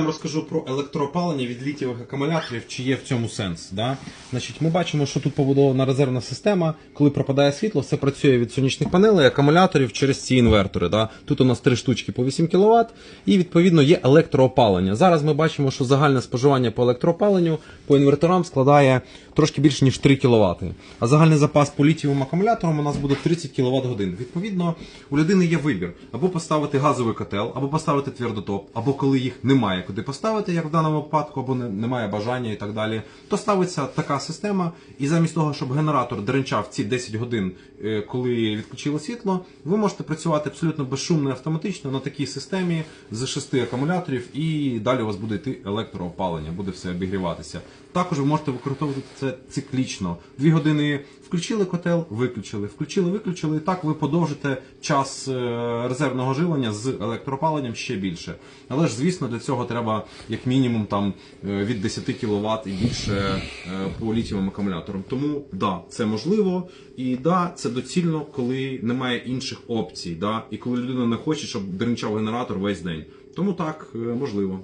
вам розкажу про електроопалення від літієвих акумуляторів, чи є в цьому сенс. Да? Значить, ми бачимо, що тут побудована резервна система. Коли пропадає світло, все працює від сонячних панелей, акумуляторів через ці інвертори. Да? Тут у нас три штучки по 8 кВт, і відповідно є електроопалення. Зараз ми бачимо, що загальне споживання по електроопаленню по інверторам складає трошки більше ніж 3 кВт. А загальний запас по літієвим акумуляторам у нас буде 30 кВт годин. Відповідно, у людини є вибір або поставити газовий котел, або поставити твердотоп, або коли їх немає куди поставити, як в даному випадку, або немає бажання і так далі, то ставиться така система, і замість того, щоб генератор дренчав ці 10 годин, е, коли відключило світло, ви можете працювати абсолютно безшумно і автоматично на такій системі з 6 акумуляторів, і далі у вас буде йти електроопалення, буде все обігріватися. Також ви можете використовувати це циклічно. Дві години включили котел, виключили, включили, виключили. І так ви подовжите час е, резервного живлення з електроопаленням ще більше. Але ж, звісно, для цього треба як мінімум там е, від 10 кВт і більше е, по літієвим акумуляторам. Тому да, це можливо, і да, це доцільно, коли немає інших опцій, да, і коли людина не хоче, щоб дринчав генератор весь день. Тому так, можливо.